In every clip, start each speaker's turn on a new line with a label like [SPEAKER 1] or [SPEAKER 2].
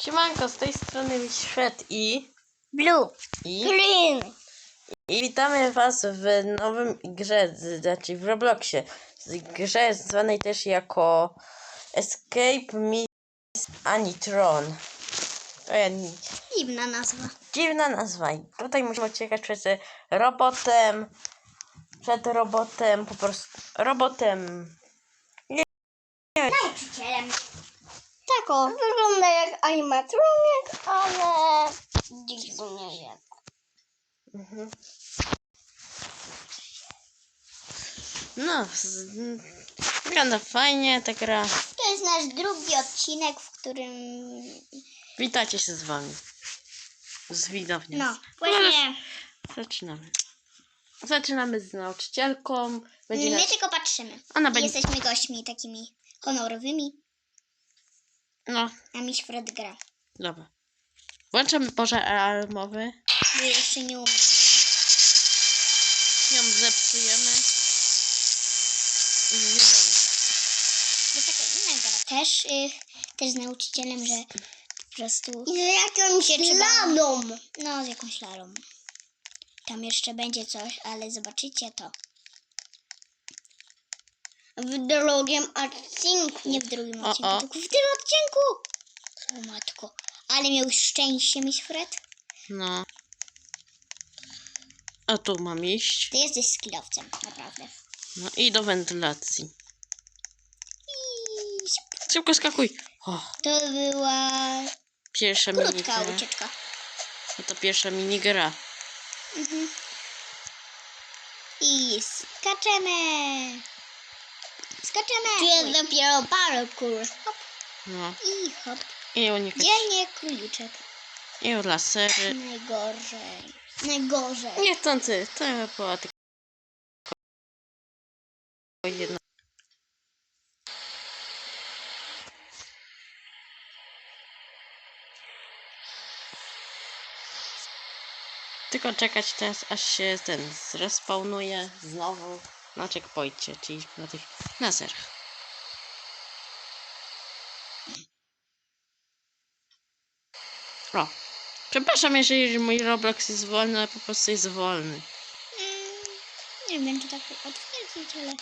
[SPEAKER 1] Siemanko, z tej strony Świat i,
[SPEAKER 2] Blue.
[SPEAKER 1] i,
[SPEAKER 2] Green.
[SPEAKER 1] i witamy was w nowym grze, znaczy w Robloxie. Grze zwanej też jako Escape Miss Anitron. To ja,
[SPEAKER 2] Dziwna nazwa.
[SPEAKER 1] dziwna nazwa. I tutaj musimy uciekać przed robotem, przed robotem, po prostu robotem.
[SPEAKER 2] Nauczycielem. Tak o. Wygląda jak animatronik, ale dziwnie jak.
[SPEAKER 1] Mhm. No, z, wygląda fajnie ta gra.
[SPEAKER 2] To jest nasz drugi odcinek, w którym...
[SPEAKER 1] Witacie się z wami. Z widownią.
[SPEAKER 2] No, właśnie
[SPEAKER 1] Zaczynamy. Zaczynamy z nauczycielką. Będzie
[SPEAKER 2] my
[SPEAKER 1] nas...
[SPEAKER 2] tylko patrzymy.
[SPEAKER 1] Ona będzie...
[SPEAKER 2] Jesteśmy gośćmi takimi honorowymi,
[SPEAKER 1] No,
[SPEAKER 2] a miś Fred gra.
[SPEAKER 1] dobra. Włączamy pożar alarmowy.
[SPEAKER 2] Bo jeszcze nie umiem.
[SPEAKER 1] Ją zepsujemy. I zbieramy.
[SPEAKER 2] Jest taka inna gra. Też, y, też z nauczycielem, że po prostu... I z jakąś laną. No, z jakąś larą. Tam jeszcze będzie coś, ale zobaczycie to. W drugim odcinku. Nie w drugim
[SPEAKER 1] O,
[SPEAKER 2] odcinku,
[SPEAKER 1] o.
[SPEAKER 2] tylko w tym odcinku. O matko. Ale miał szczęście, Miss Fred.
[SPEAKER 1] No. A tu mam iść.
[SPEAKER 2] Ty jesteś skillowcem, naprawdę.
[SPEAKER 1] No i do wentylacji.
[SPEAKER 2] I
[SPEAKER 1] Szybko skakuj. O,
[SPEAKER 2] to była
[SPEAKER 1] pierwsza minigra.
[SPEAKER 2] ucieczka.
[SPEAKER 1] No to pierwsza minigra.
[SPEAKER 2] Mhm. I skaczemy. Skaczemy. Tu jest dopiero parkour. Hop
[SPEAKER 1] No.
[SPEAKER 2] i hop.
[SPEAKER 1] I unikać.
[SPEAKER 2] Dzielnie króliczek.
[SPEAKER 1] I lasery.
[SPEAKER 2] Najgorzej. Najgorzej.
[SPEAKER 1] Niechcący. To była tylko jedna. Tylko czekać teraz, aż się ten zrespawnuje znowu na checkpoincie, czyli na tych laserach. O, przepraszam, jeżeli mój Roblox jest wolny, ale po prostu jest wolny.
[SPEAKER 2] Mm, nie wiem, czy tak potwierdzić, ale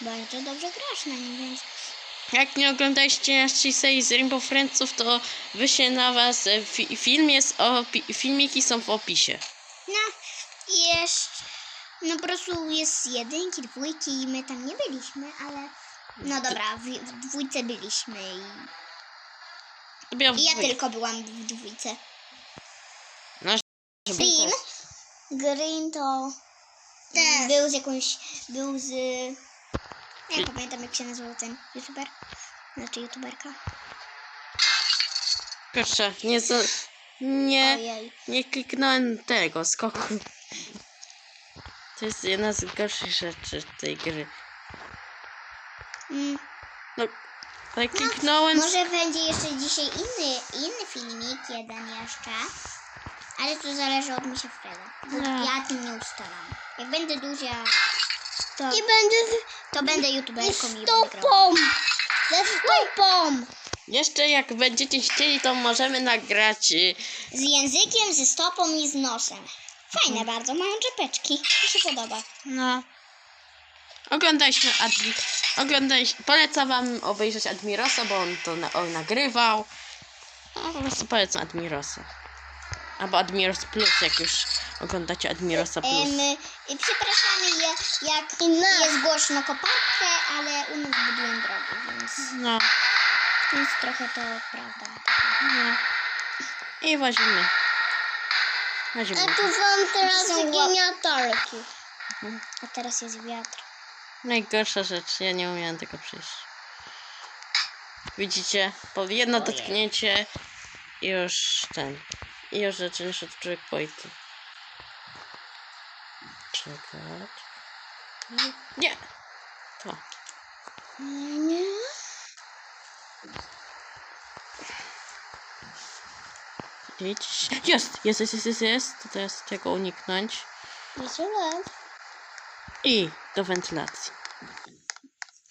[SPEAKER 2] bardzo dobrze grasz na nim, więc
[SPEAKER 1] Jak nie oglądaliście naszej serii z Rainbow Friendsów, to wyślę na was e, fi film jest filmiki są w opisie.
[SPEAKER 2] no jeszcze no po prostu jest jedynki, dwójki i my tam nie byliśmy, ale no dobra, w, w dwójce byliśmy i
[SPEAKER 1] Sobie w
[SPEAKER 2] I ja
[SPEAKER 1] dwójkę.
[SPEAKER 2] tylko byłam w dwójce.
[SPEAKER 1] Nasz
[SPEAKER 2] Green? Green to był z jakąś, był z... Nie pamiętam jak się nazywał ten youtuber. Znaczy youtuberka.
[SPEAKER 1] Proszę, nie za... Nie,
[SPEAKER 2] Ojej.
[SPEAKER 1] nie kliknąłem tego skoku. To jest jedna z gorszych rzeczy tej gry.
[SPEAKER 2] Mm.
[SPEAKER 1] No, ale kliknąłem...
[SPEAKER 2] Może będzie jeszcze dzisiaj inny, inny filmik, jeden jeszcze. Ale to zależy od Misia Freda. Bo
[SPEAKER 1] No.
[SPEAKER 2] ja tym nie ustalam. Jak będę duża, to... I będę... To będę youtuberką i będę grała. Ze stopą!
[SPEAKER 1] Jeszcze jak będziecie chcieli, to możemy nagrać... y,
[SPEAKER 2] Z językiem, ze stopą i z nosem. Fajne bardzo, mają czepeczki. Mi się podoba.
[SPEAKER 1] No. Oglądaliśmy Admi... Oglądaliśmy... Polecam wam obejrzeć Admirosa, bo on to na... on nagrywał. No, po prostu polecam Admirosa. Albo Admiros Plus, jak już oglądacie Admirosa Plus.
[SPEAKER 2] Em, y, przepraszamy, je, jak jest głośno koparkę, ale u nas budują drogi, więc,
[SPEAKER 1] No.
[SPEAKER 2] więc trochę to prawda.
[SPEAKER 1] no. I weźmiemy. Weźmiemy.
[SPEAKER 2] wam
[SPEAKER 1] teraz
[SPEAKER 2] geniatorki. A teraz jest wiatr.
[SPEAKER 1] Najgorsza rzecz, ja nie umiałem tego przejść. Widzicie? Po jedno
[SPEAKER 2] Ojej.
[SPEAKER 1] dotknięcie i już ten. I już zaczynasz od checkpointu. Czekać. Nie! To. Idź. Jest! Jest, jest, jest, jest, jest. To teraz tego uniknąć. I do wentylacji.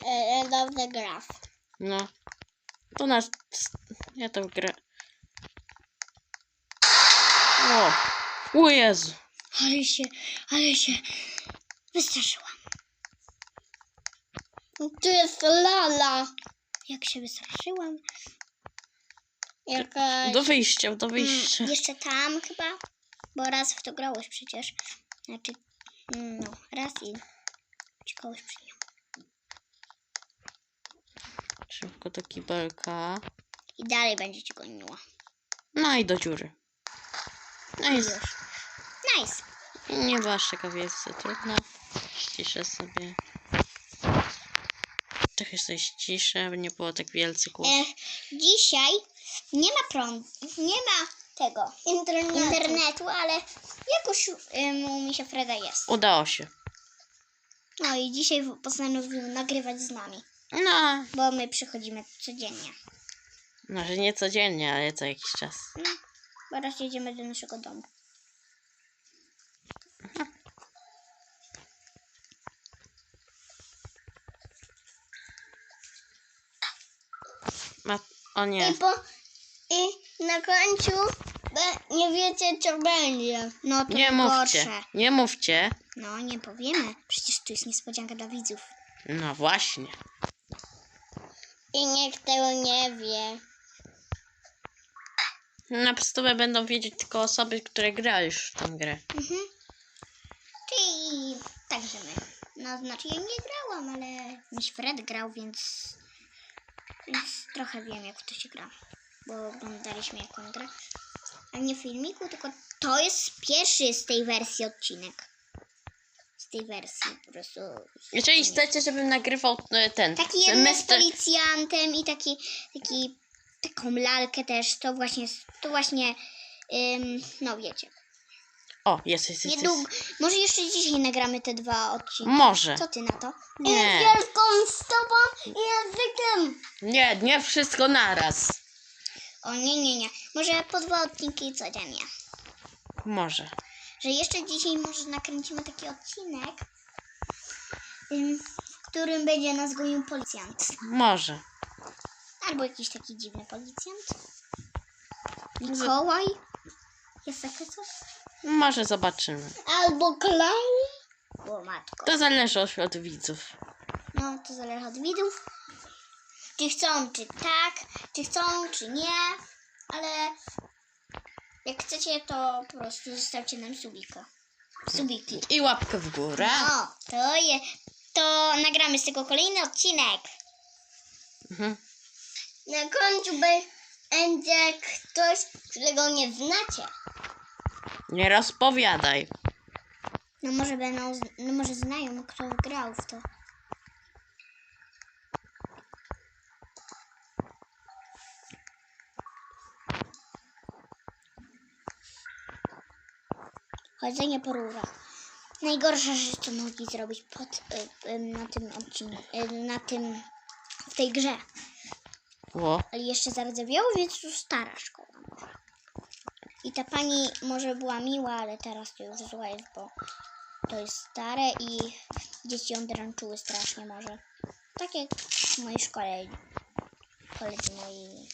[SPEAKER 2] End of the graph.
[SPEAKER 1] No. To nas... Ja to grę... O! O Jezu!
[SPEAKER 2] Ale się, ale się wystraszyłam. Tu jest lala. Jak się wystraszyłam. Jakaś...
[SPEAKER 1] Do wyjścia, do
[SPEAKER 2] Mm,
[SPEAKER 1] wyjścia.
[SPEAKER 2] jeszcze tam chyba, bo raz w to grałeś przecież. Znaczy, mm, no, raz i uciekałeś przy nią.
[SPEAKER 1] Szybko do kibelka.
[SPEAKER 2] I dalej będzie ci goniła.
[SPEAKER 1] No i do dziury. No z...
[SPEAKER 2] już. Nice.
[SPEAKER 1] nie była aż taka wielce trudna. Ściszę sobie. Trochę sobie ściszę, nie było tak wielce głośno.
[SPEAKER 2] E, dzisiaj nie ma prądu, nie ma tego internetu, internetu ale jakoś ym, u mi się Freda jest.
[SPEAKER 1] Udało się.
[SPEAKER 2] No i dzisiaj postanowił nagrywać z nami,
[SPEAKER 1] No,
[SPEAKER 2] bo my przychodzimy codziennie.
[SPEAKER 1] może nie codziennie, ale co jakiś czas.
[SPEAKER 2] No, bo raz jedziemy do naszego domu.
[SPEAKER 1] Ma... O nie.
[SPEAKER 2] po, I na końcu nie wiecie, co będzie. No to
[SPEAKER 1] Nie mówcie.
[SPEAKER 2] gorsze.
[SPEAKER 1] Nie mówcie.
[SPEAKER 2] No, nie powiemy. Przecież tu jest niespodzianka dla widzów.
[SPEAKER 1] No właśnie.
[SPEAKER 2] I nikt tego nie wie.
[SPEAKER 1] Na podstawę będą wiedzieć tylko osoby, które grały już w tę grę.
[SPEAKER 2] Mhm. Czyli także my. No, znaczy ja nie grałam, ale miś Fred grał, więc, więc trochę wiem, jak to się gra. Bo oglądaliśmy jaką grę. A nie filmiku, tylko to jest pierwszy z tej wersji odcinek. Z tej wersji po prostu.
[SPEAKER 1] Jeżeli chcecie, żebym nagrywał e, ten
[SPEAKER 2] Taki jeden z
[SPEAKER 1] semestr...
[SPEAKER 2] policjantem i taki, taki, taką lalkę też, to właśnie, to właśnie, ym, no wiecie.
[SPEAKER 1] O, jest, jest, jest.
[SPEAKER 2] Niedługo,
[SPEAKER 1] jest.
[SPEAKER 2] może jeszcze dzisiaj nagramy te dwa odcinki.
[SPEAKER 1] Może.
[SPEAKER 2] Co ty na to?
[SPEAKER 1] Nie.
[SPEAKER 2] Wielką stopą i językiem.
[SPEAKER 1] Nie, nie wszystko naraz.
[SPEAKER 2] O nie, nie, nie. Może po dwa odcinki codziennie.
[SPEAKER 1] Może.
[SPEAKER 2] Że jeszcze dzisiaj może nakręcimy taki odcinek, ym, w którym będzie nas gonił policjant.
[SPEAKER 1] Może.
[SPEAKER 2] Albo jakiś taki dziwny policjant. Mikołaj. Jest takie coś?
[SPEAKER 1] Może zobaczymy.
[SPEAKER 2] Albo klaun. O matko.
[SPEAKER 1] To zależy od widzów.
[SPEAKER 2] No, to zależy od widzów. Czy chcą, czy tak, czy chcą, czy nie. Ale jak chcecie, to po prostu zostawcie nam subika. Subiki.
[SPEAKER 1] I łapkę w górę.
[SPEAKER 2] No, to je. To nagramy z tego kolejny odcinek.
[SPEAKER 1] Mhm.
[SPEAKER 2] Na końcu będzie ktoś, którego nie znacie.
[SPEAKER 1] Nie rozpowiadaj.
[SPEAKER 2] No może będą, no może znają, kto grał w to. Chodzenie po rurach. Najgorsza rzecz, co mogli zrobić pod, y, y, na tym odcinku, y, na tym, w tej grze.
[SPEAKER 1] Ło.
[SPEAKER 2] Ale jeszcze zardzewiało, więc już stara szkoła. I ta pani może była miła, ale teraz to już zła jest, bo to jest stare i dzieci ją dręczyły strasznie może. Tak jak w mojej szkole. Koledzy moi.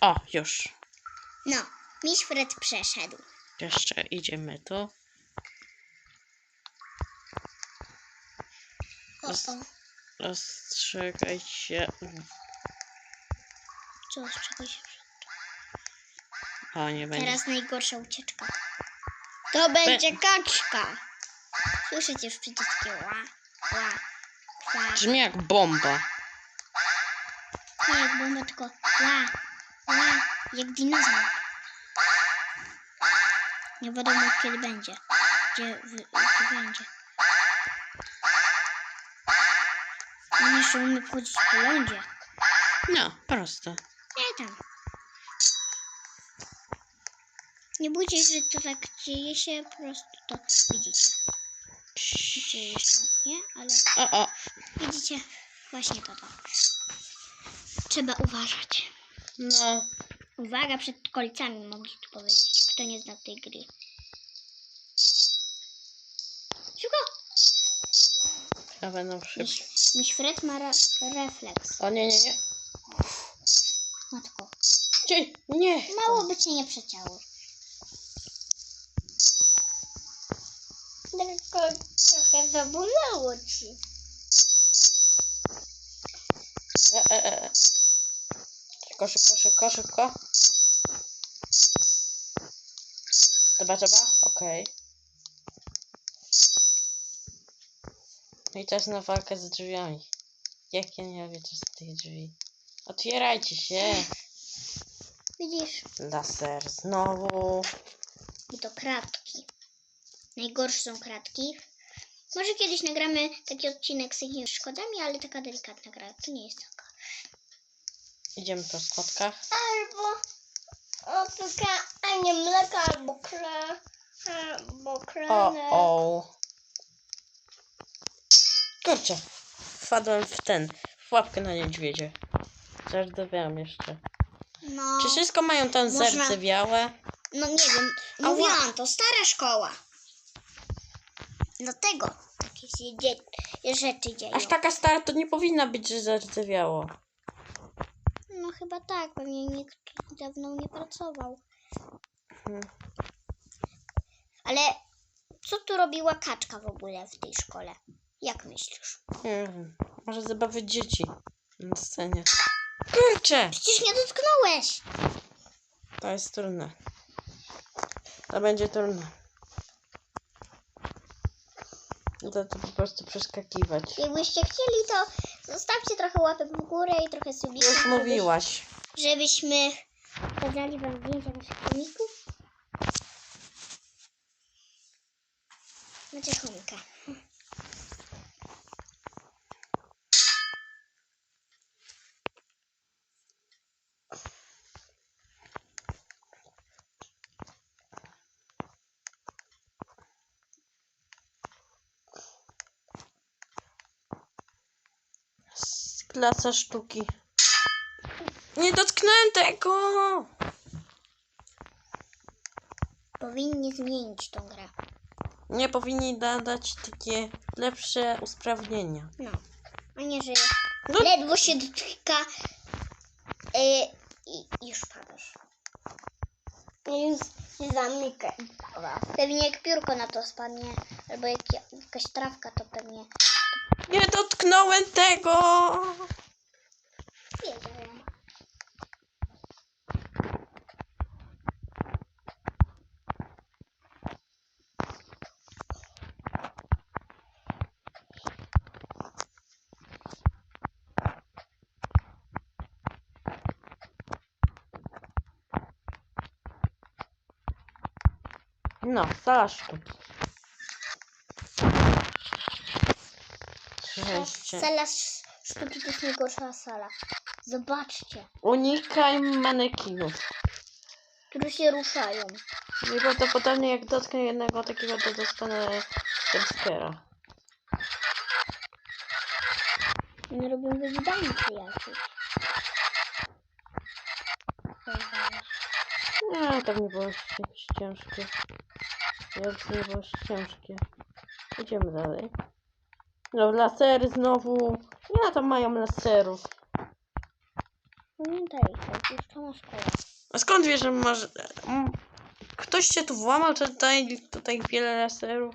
[SPEAKER 1] O, już.
[SPEAKER 2] No, miś Fred przeszedł.
[SPEAKER 1] Jeszcze idziemy tu.
[SPEAKER 2] O, o,
[SPEAKER 1] Rozstrzygaj się.
[SPEAKER 2] co, czego się
[SPEAKER 1] O, nie będzie.
[SPEAKER 2] Teraz najgorsza ucieczka. To będzie kaczka. Słyszycie już przecież takie ła, ła, ła.
[SPEAKER 1] Brzmi jak bomba.
[SPEAKER 2] Nie jak bomba, tylko ła, jak dinozaur. Nie wiadomo kiedy będzie. Gdzie, wy, gdzie będzie. On jeszcze umie wchodzić po lądzie.
[SPEAKER 1] No, prosto.
[SPEAKER 2] Nie tam. Nie bójcie się, że to tak dzieje się, po prostu to widzicie. Dzieje się, nie? Ale
[SPEAKER 1] O, o.
[SPEAKER 2] widzicie, właśnie to to. Trzeba uważać.
[SPEAKER 1] No.
[SPEAKER 2] Uwaga, przed kolicami mogli tu powiedzieć, kto nie zna tej gry. Szybko!
[SPEAKER 1] Ja będę szybko.
[SPEAKER 2] Miś, miś Fred ma re, refleks.
[SPEAKER 1] O nie, nie, nie.
[SPEAKER 2] Matko.
[SPEAKER 1] Dzień, nie.
[SPEAKER 2] Mało by cię nie przeciało. Tylko trochę zabolało ci.
[SPEAKER 1] E, e, e. Szybko, szybko, szybko, szybko. Dobra, dobra, okej. No i teraz na walkę z drzwiami. Jak ja nie wiem, co z tych drzwi. Otwierajcie się.
[SPEAKER 2] Widzisz?
[SPEAKER 1] Laser znowu.
[SPEAKER 2] I to kratki. Najgorsze są kratki. Może kiedyś nagramy taki odcinek z jakimiś szkodami, ale taka delikatna gra. To nie jest taka.
[SPEAKER 1] Idziemy po schodkach.
[SPEAKER 2] Albo otuka, a nie mleka, albo kre, albo
[SPEAKER 1] O,
[SPEAKER 2] krener.
[SPEAKER 1] o. Kurczę. Wpadłem w ten. W łapkę na niedźwiedzie. Żartowałam jeszcze.
[SPEAKER 2] No,
[SPEAKER 1] Czy wszystko mają tam
[SPEAKER 2] Można-
[SPEAKER 1] serce białe?
[SPEAKER 2] no nie wiem.
[SPEAKER 1] Ała.
[SPEAKER 2] Mówiłam, to stara szkoła. Dlatego takie się dzie- rzeczy dzieją.
[SPEAKER 1] Aż taka stara to nie powinna być, że zardzewiało.
[SPEAKER 2] No chyba tak, pewnie nikt tu dawno nie pracował.
[SPEAKER 1] Hmm.
[SPEAKER 2] Ale co tu robiła kaczka w ogóle w tej szkole? Jak myślisz?
[SPEAKER 1] Nie wiem. Może zabawy dzieci na scenie. Kurczę!
[SPEAKER 2] Przecież nie dotknąłeś!
[SPEAKER 1] To jest trudne. To będzie trudne. No To, to po prostu przeskakiwać.
[SPEAKER 2] Jakbyście chcieli, to zostawcie trochę łapek w górę i trochę subika.
[SPEAKER 1] Już mówiłaś.
[SPEAKER 2] Żebyśmy pokazali wam zdjęcia naszych komików. Macie chomika.
[SPEAKER 1] Klasa sztuki. Nie dotknąłem tego!
[SPEAKER 2] Powinni zmienić tą grę.
[SPEAKER 1] Nie powinni dodać takie lepsze usprawnienia.
[SPEAKER 2] No. A nie, że
[SPEAKER 1] No.
[SPEAKER 2] ledwo się dotyka yy, i już padasz. Już się zamyka. Pewnie jak piórko na to spadnie, albo jak jakaś trawka, to pewnie
[SPEAKER 1] Nie dotknąłem tego! No, sala sztuki. Przejście.
[SPEAKER 2] Sala sz- sztuki to jest najgorsza sala. Zobaczcie,
[SPEAKER 1] Unikaj manekinów.
[SPEAKER 2] które się ruszają.
[SPEAKER 1] Najprawdopodobniej jak dotknę jednego takiego, to dostanę jumpscare'a.
[SPEAKER 2] One robią wywidanki jakieś.
[SPEAKER 1] Nie, to nie było jakieś ciężkie. Jak nie było ciężkie. Idziemy dalej. No, lasery znowu. Nie, tam mają laserów.
[SPEAKER 2] Pamiętajcie, opuszczona szkoła.
[SPEAKER 1] A skąd wiesz, że masz... Mm, Ktoś cię tu włamał, czy tutaj, tutaj wiele laserów?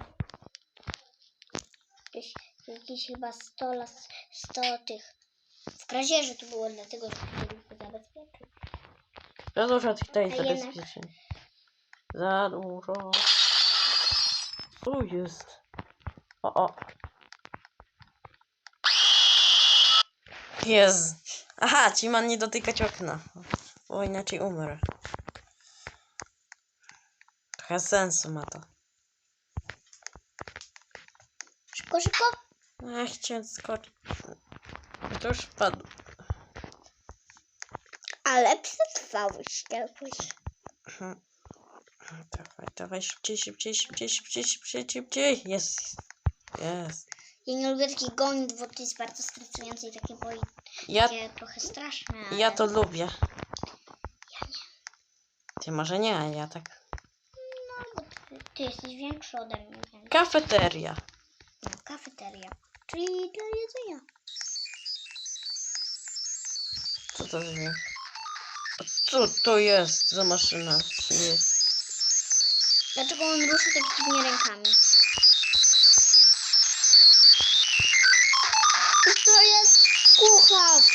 [SPEAKER 2] Jakieś, jakieś chyba 100, las, 100 tych. W kradzieży tu było, dlatego że chcieli go zabezpieczyć.
[SPEAKER 1] Za dużo tutaj
[SPEAKER 2] A jednak-
[SPEAKER 1] zabezpieczeń. Za dużo. Tu jest. O, o. Jest. Aha, ci ma nie dotykać okna. Bo inaczej umrę. Trochę sensu ma to.
[SPEAKER 2] Szybko, szybko.
[SPEAKER 1] Ja chciałem skoczyć. To już padł.
[SPEAKER 2] Ale przetrwałeś jakoś.
[SPEAKER 1] Mhm. Dawaj, dawaj, szybciej, szybciej, szybciej, szybciej, szybciej, szybciej. Jest. Jest.
[SPEAKER 2] Ja nie lubię takich gonitw, bo to jest bardzo stresujące i takie boi,
[SPEAKER 1] Ja,
[SPEAKER 2] takie trochę straszne. Ale...
[SPEAKER 1] ja to lubię. Ty może nie, a ja tak.
[SPEAKER 2] No, bo ty, ty jesteś większy ode mnie, więc...
[SPEAKER 1] Kafeteria.
[SPEAKER 2] No, kafeteria. Czyli dla jedzenia.
[SPEAKER 1] Co to? A co to jest za maszyna? Nie.
[SPEAKER 2] Dlaczego on rusza tak dziwnie rękami? To jest kucharz!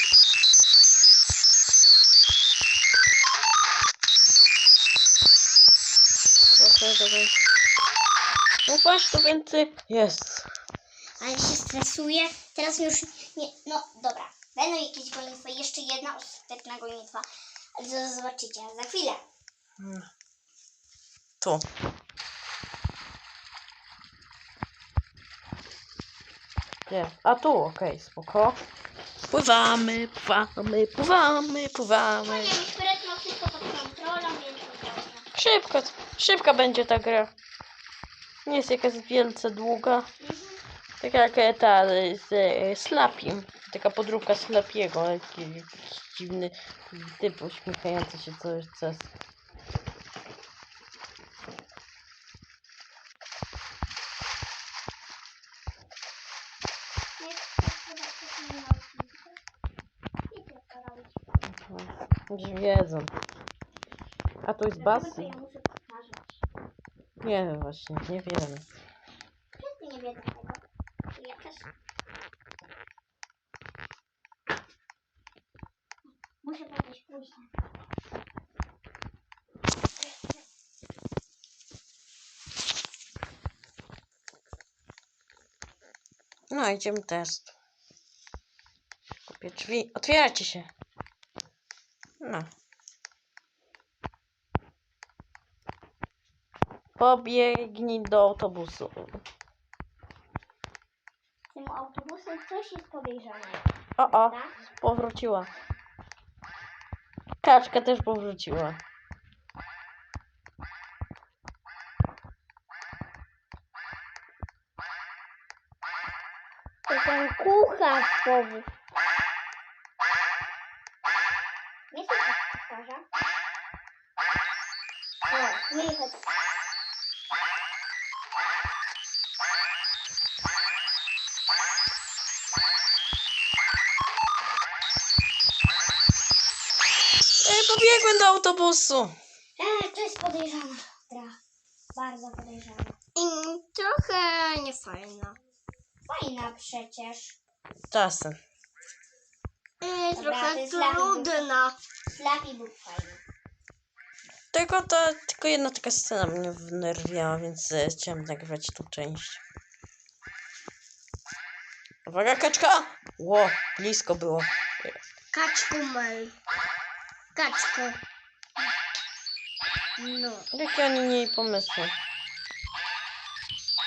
[SPEAKER 1] Trochę to będzie. No patrz, to więcej jest.
[SPEAKER 2] Ale się stresuje. Teraz już nie... No, dobra. Będą jakieś gonitwy. Jeszcze jedna ostateczna gonitwa. Ale to zobaczycie za chwilę.
[SPEAKER 1] Hmm. Tu. Nie. A tu, okej, spoko. Pływamy, pływamy, pływamy, pływamy.
[SPEAKER 2] nie, myśmy ma wszystko pod kontrolą, więc to dobrze.
[SPEAKER 1] Szybko, szybka będzie ta gra. Nie jest jakaś wielce długa.
[SPEAKER 2] Mhm.
[SPEAKER 1] Tak jak ta z e, Slapim. Taka podróbka Slapiego. Taki jakiś dziwny typ uśmiechający się coś. coś.
[SPEAKER 2] Nie, to chyba coś nie ma. Wiecie, co robić.
[SPEAKER 1] Już wiedzą. A tu jest
[SPEAKER 2] to
[SPEAKER 1] basen?
[SPEAKER 2] ja muszę powtarzać.
[SPEAKER 1] Nie wiem właśnie, nie wiemy.
[SPEAKER 2] Wszyscy nie wiedzą tego. Ja też. Muszę powiedzieć później.
[SPEAKER 1] No, idziemy test. Kupię drzwi. Otwierajcie się. No. Pobiegnij do autobusu.
[SPEAKER 2] Tym autobusem coś jest podejrzane.
[SPEAKER 1] O, o,
[SPEAKER 2] prawda?
[SPEAKER 1] powróciła. Kaczka też powróciła.
[SPEAKER 2] To ten kucharz powie. Nie słyszę kucharza. O, nie chodź.
[SPEAKER 1] Autobusu.
[SPEAKER 2] E, to jest podejrzana gra. Bardzo podejrzana. I trochę niefajna. Fajna przecież.
[SPEAKER 1] Czasem.
[SPEAKER 2] Yy, trochę trudna. Slappy był fajny.
[SPEAKER 1] Tylko to, tylko jedna taka scena mnie wnerwiała, więc e, chciałem nagrywać tą część. Uwaga, kaczka! Ło, blisko było.
[SPEAKER 2] Kaczku mel. Kaczku. No.
[SPEAKER 1] Jakie oni mieli pomysły?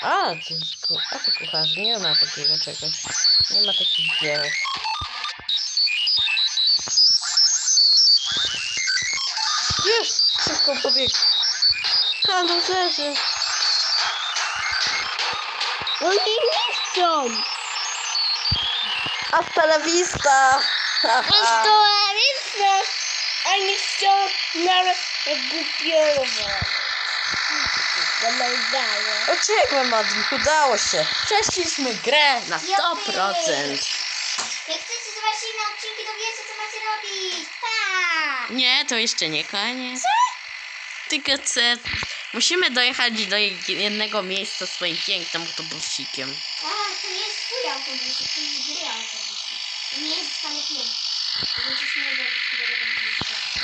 [SPEAKER 1] A, to jest ku... A to kucharz, nie ma takiego czegoś. Nie ma takich gierek. Jest! Szybko pobiegł. A, no zerzy.
[SPEAKER 2] Oni nie chcą.
[SPEAKER 1] Hasta la vista! Haha.
[SPEAKER 2] Stołarice. Oni chcą nawet głupiowo.
[SPEAKER 1] Uciekłem od nich, udało się. Przeszliśmy grę na 100%.
[SPEAKER 2] Jak chcecie zobaczyć inne odcinki, to wiecie, co macie robić. Pa!
[SPEAKER 1] Nie, to jeszcze nie koniec. Tylko chcę... Musimy dojechać do jednego miejsca swoim pięknym autobusikiem.
[SPEAKER 2] A, to nie jest twój autobus, to jest mój autobus. To nie jest wcale piękny. Będziesz nie wiedzieć, którego to będzie.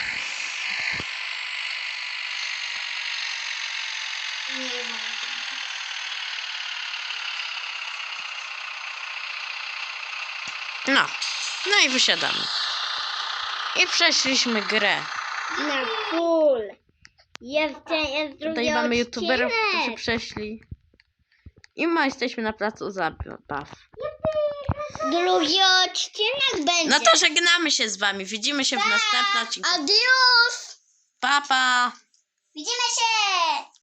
[SPEAKER 2] Nie znam.
[SPEAKER 1] No. No i wysiadamy. I przeszliśmy grę.
[SPEAKER 2] Na full. Jest, jest drugi
[SPEAKER 1] Tutaj mamy youtuberów, którzy przeszli. I my jesteśmy na placu zabaw.
[SPEAKER 2] Drugi odcinek będzie.
[SPEAKER 1] No to żegnamy się z wami. Widzimy się w następnym odcinku.
[SPEAKER 2] Adios.
[SPEAKER 1] Pa, pa!
[SPEAKER 2] Widzimy się!